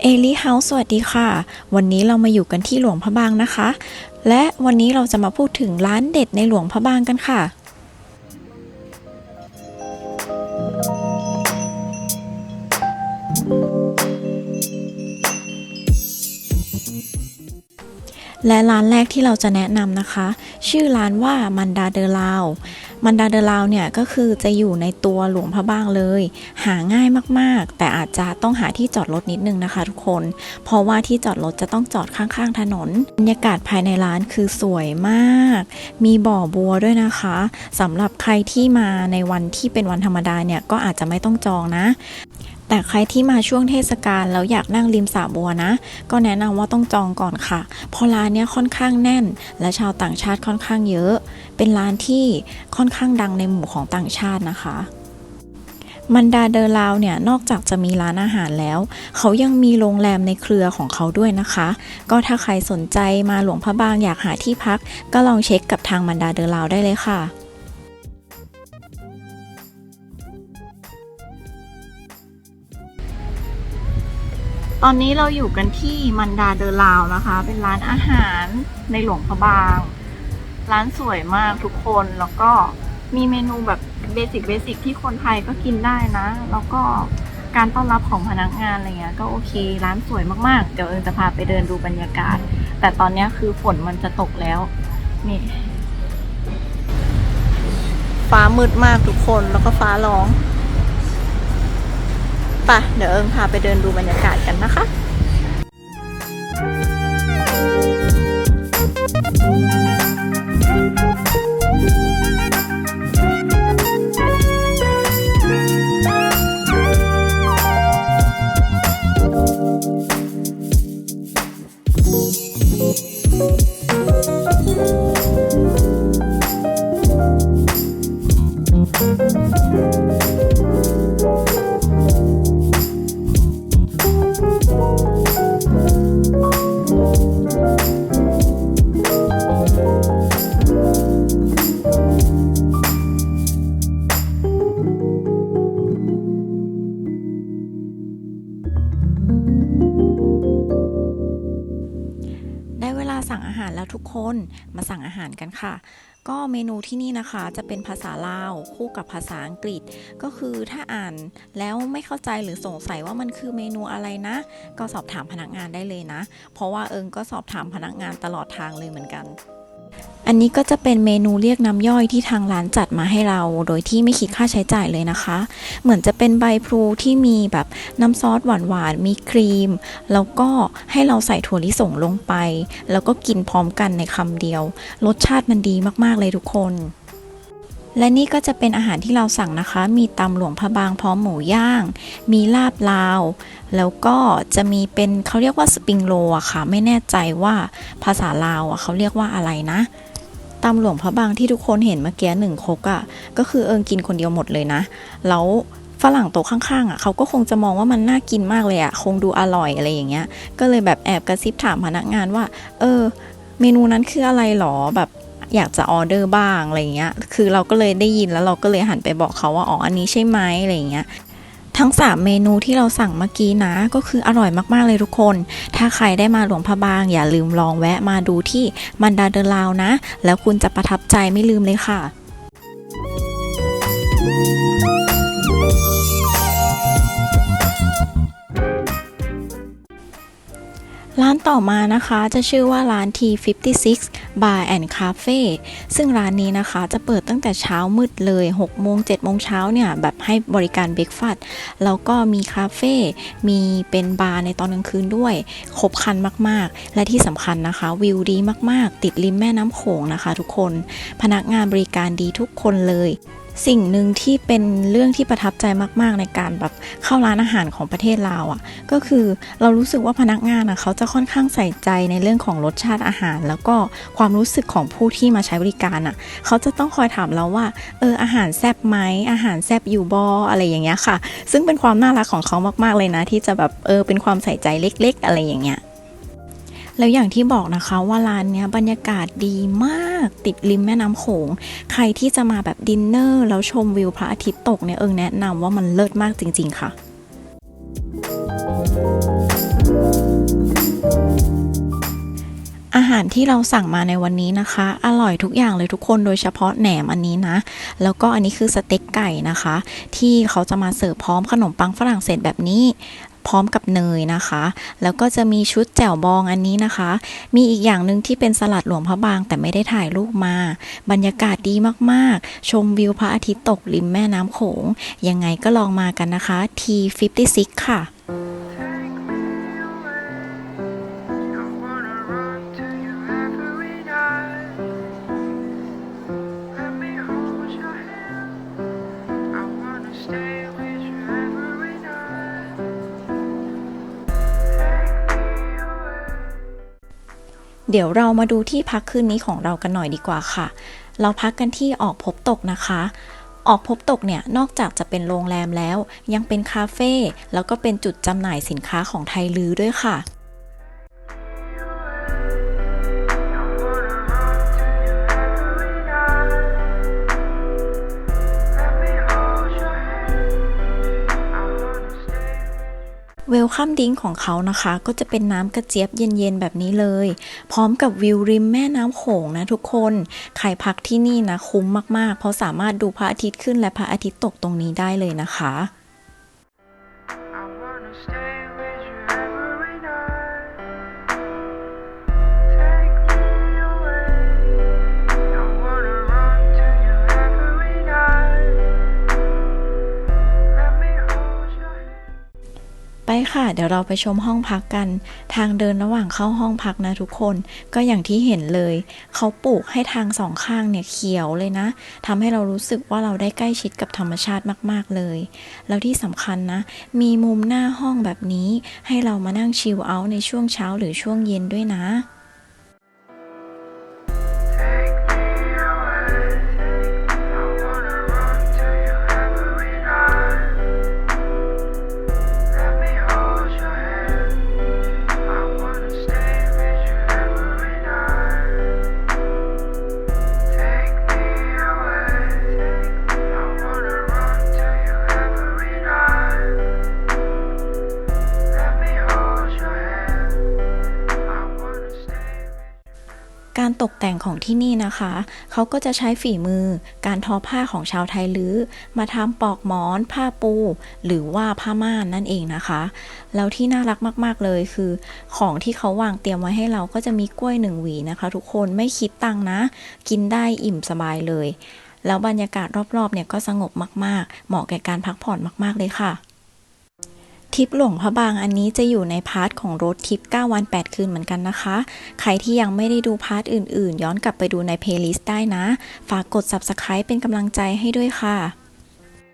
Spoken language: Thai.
เอลิเฮาส์สวัสดีค่ะ วันนี้เรามาอยู่กันที่หลวงพระบางนะคะ และวันนี้เราจะมาพูดถึงร้านเด็ดในหลวงพระบางกันค่ะ และร้านแรกที่เราจะแนะนำนะคะ ชื่อร้านว่ามันดาเดอลาวมันดาเดอลาวเนี่ยก็คือจะอยู่ในตัวหลวงพระบางเลย หาง่ายมากๆ แต่อาจจะต้องหาที่จอดรถนิดนึงนะคะ ทุกคน เพราะว่าที่จอดรถจะต้องจอดข้างๆ ถนนบรรยากาศภายในร้านคือสวยมาก มีบ่อบัวด้วยนะคะสำหรับใครที่มาในวันที่เป็นวันธรรมดาเนี่ยก็อาจจะไม่ต้องจองนะ แต่ใครที่มาช่วงเทศกาลแล้วอยากนั่งริมสระบัวนะ ก็แนะนำว่าต้องจองก่อนค่ะ เพราะร้านเนี้ยค่อนข้างแน่น และชาวต่างชาติค่อนข้างเยอะ เป็นร้านที่ค่อนข้างดังในหมู่ของต่างชาตินะคะมันดาเดอลาวเนี่ยนอกจากจะมีร้านอาหารแล้ว เขายังมีโรงแรมในเครือของเขาด้วยนะคะ ก็ถ้าใครสนใจมาหลวงพระบางอยากหาที่พัก ก็ลองเช็คกับทางมันดาเดอลาวได้เลยค่ะ ตอนนี้เราอยู่กันที่มันดาเดอลาวนะคะ เป็นร้านอาหารในหลวงพระบาง ร้านสวยมากทุกคนแล้วก็มีเมนูแบบเบสิกเบสิกที่คนไทยก็กินได้นะ แล้วก็การต้อนรับของพนักงานอะไรเงี้ยก็โอเค ร้านสวยมากๆ เดี๋ยวเอิงจะพาไปเดินดูบรรยากาศ แต่ตอนนี้คือฝนมันจะตกแล้ว นี่ ฟ้ามืดมากทุกคนแล้วก็ฟ้าร้อง ปะเดี๋ยวเอิงพาไปเดินดูบรรยากาศกันนะคะ สั่งอาหารแล้วทุกคนมาสั่งอาหารกันค่ะ ก็เมนูที่นี่นะคะจะเป็นภาษาลาวคู่กับภาษาอังกฤษ ก็คือถ้าอ่านแล้วไม่เข้าใจหรือสงสัยว่ามันคือเมนูอะไรนะ ก็สอบถามพนักงานได้เลยนะ เพราะว่าเอิงก็สอบถามพนักงานตลอดทางเลยเหมือนกัน อันนี้ก็จะเป็นเมนูเรียกน้ำย่อยที่ทางร้านจัดมาให้เรา โดยที่ไม่คิดค่าใช้จ่ายเลยนะคะ เหมือนจะเป็นใบพลูที่มีแบบน้ำซอสหวานๆ มีครีม แล้วก็ให้เราใส่ถั่วลิสงลงไป แล้วก็กินพร้อมกันในคำเดียว รสชาติมันดีมากๆเลยทุกคน และนี่ก็จะเป็นอาหารที่เราสั่งนะคะ มีตำหลวงพระบางพร้อมหมูย่าง มีลาบลาว แล้วก็จะมีเป็นเขาเรียกว่าสปริงโรลอะค่ะ ไม่แน่ใจว่าภาษาลาวอะเขาเรียกว่าอะไรนะตำหลวงพระบางที่ทุกคนเห็นเมื่อกี้หนึ่งครกอะก็คือเอิงกินคนเดียวหมดเลยนะ แล้วฝรั่งโต๊ะข้างๆอะเขาก็คงจะมองว่ามันน่ากินมากเลยอะ คงดูอร่อยอะไรอย่างเงี้ย ก็เลยแบบแอบกระซิบถามพนักงานว่า เออ เมนูนั้นคืออะไรหรอแบบ อยากจะออเดอร์บ้างอะไรเงี้ย คือเราก็เลยได้ยินแล้วเราก็เลยหันไปบอกเขาว่าอ๋ออันนี้ใช่ไหมอะไรเงี้ยทั้ง 3 เมนูที่เราสั่งเมื่อกี้นะ ก็คืออร่อยมากๆเลยทุกคน ถ้าใครได้มาหลวงพระบาง อย่าลืมลองแวะมาดูที่มันดาเดอลาวนะ แล้วคุณจะประทับใจไม่ลืมเลยค่ะ ต่อมานะคะจะชื่อว่าร้าน T56 Bar and Cafe ซึ่งร้านนี้นะคะจะเปิดตั้งแต่เช้ามืดเลย 6 โมง 7 โมงเช้าเนี่ย แบบให้บริการเบรกฟาสต์แล้วก็มีคาเฟ่ มีเป็นบาร์ในตอนกลางคืนด้วย ครบครันมากๆ และที่สำคัญนะคะ วิวดีมากๆ ติดริมแม่น้ำโขงนะคะทุกคน พนักงานบริการดีทุกคนเลย สิ่งหนึ่งที่เป็นเรื่องที่ประทับใจมากๆในการแบบเข้าร้านอาหารของประเทศลาวอะ่ะ ก็คือเรารู้สึกว่าพนักงานอะเขาจะค่อนข้างใส่ใจในเรื่องของรสชาติอาหาร แล้วก็ความรู้สึกของผู้ที่มาใช้บริการอะ เขาจะต้องคอยถามเราว่าเอออาหารแซ่บไหมอาหารแซ่บอยู่บออะไรอย่างเงี้ยค่ะ ซึ่งเป็นความน่ารักของเขามากๆเลยนะ ที่จะแบบเออเป็นความใส่ใจเล็ก ๆ อะไรอย่างเงี้ย แล้วอย่างที่บอกนะคะว่าร้านเนี้ยบรรยากาศดีมากติดริมแม่น้ำโขง ใครที่จะมาแบบดินเนอร์แล้วชมวิวพระอาทิตย์ตกเนี่ยเอิงแนะนำว่ามันเลิศมากจริง ๆ ค่ะอาหารที่เราสั่งมาในวันนี้นะคะ อร่อยทุกอย่างเลยทุกคนโดยเฉพาะแหนมอันนี้นะ แล้วก็อันนี้คือสเต็กไก่นะคะ ที่เขาจะมาเสิร์ฟพร้อมขนมปังฝรั่งเศสแบบนี้ พร้อมกับเนยนะคะ แล้วก็จะมีชุดแจ่วบองอันนี้นะคะ มีอีกอย่างหนึ่งที่เป็นสลัดหลวงพระบางแต่ไม่ได้ถ่ายรูปมา บรรยากาศดีมากๆ ชมวิวพระอาทิตย์ตกริมแม่น้ำโขง ยังไงก็ลองมากันนะคะ T56 ค่ะ เดี๋ยวเรามาดูที่พักคืนนี้ของเรากันหน่อยดีกว่าค่ะ เราพักกันที่ออกพบตกนะคะ ออกพบตกเนี่ยนอกจากจะเป็นโรงแรมแล้ว ยังเป็นคาเฟ่แล้วก็เป็นจุดจำหน่ายสินค้าของไทยลือด้วยค่ะ เวลคัมดิ้งของเขานะคะ ก็จะเป็นน้ำกระเจี๊ยบเย็นๆแบบนี้เลย พร้อมกับวิวริมแม่น้ำโขงนะทุกคนใครพักที่นี่นะคุ้มมากๆ เพราะสามารถดูพระอาทิตย์ขึ้นและพระอาทิตย์ตกตรงนี้ได้เลยนะคะ ค่ะ เดี๋ยวเราไปชมห้องพักกัน ทางเดินระหว่างเข้าห้องพักนะทุกคน ก็อย่างที่เห็นเลย เขาปลูกให้ทางสองข้างเนี่ยเขียวเลยนะทำให้เรารู้สึกว่าเราได้ใกล้ชิดกับธรรมชาติมาก ๆเลย แล้วที่สำคัญนะ มีมุมหน้าห้องแบบนี้ ให้เรามานั่งชิลเอาท์ในช่วงเช้าหรือช่วงเย็นด้วยนะ ตกแต่งของที่นี่นะคะ เขาก็จะใช้ฝีมือการทอผ้าของชาวไทยลื้อ มาทำปลอกหมอน ผ้าปู หรือว่าผ้าม่านนั่นเองนะคะ แล้วที่น่ารักมาก ๆ เลยคือ ของที่เขาวางเตรียมไว้ให้เราก็จะมีกล้วยหนึ่งหวีนะคะ ทุกคนไม่คิดตังนะ กินได้อิ่มสบายเลย แล้วบรรยากาศรอบๆเนี่ยก็สงบมาก ๆ เหมาะแก่การพักผ่อนมาก ๆ เลยค่ะ ทริปหลวงพระบางอันนี้จะอยู่ในพาร์ทของรถทริป 9 วัน 8 คืนเหมือนกันนะคะ ใครที่ยังไม่ได้ดูพาร์ทอื่นๆ ย้อนกลับไปดูในเพลย์ลิสต์ได้นะ ฝากกด Subscribe เป็นกำลังใจให้ด้วยค่ะ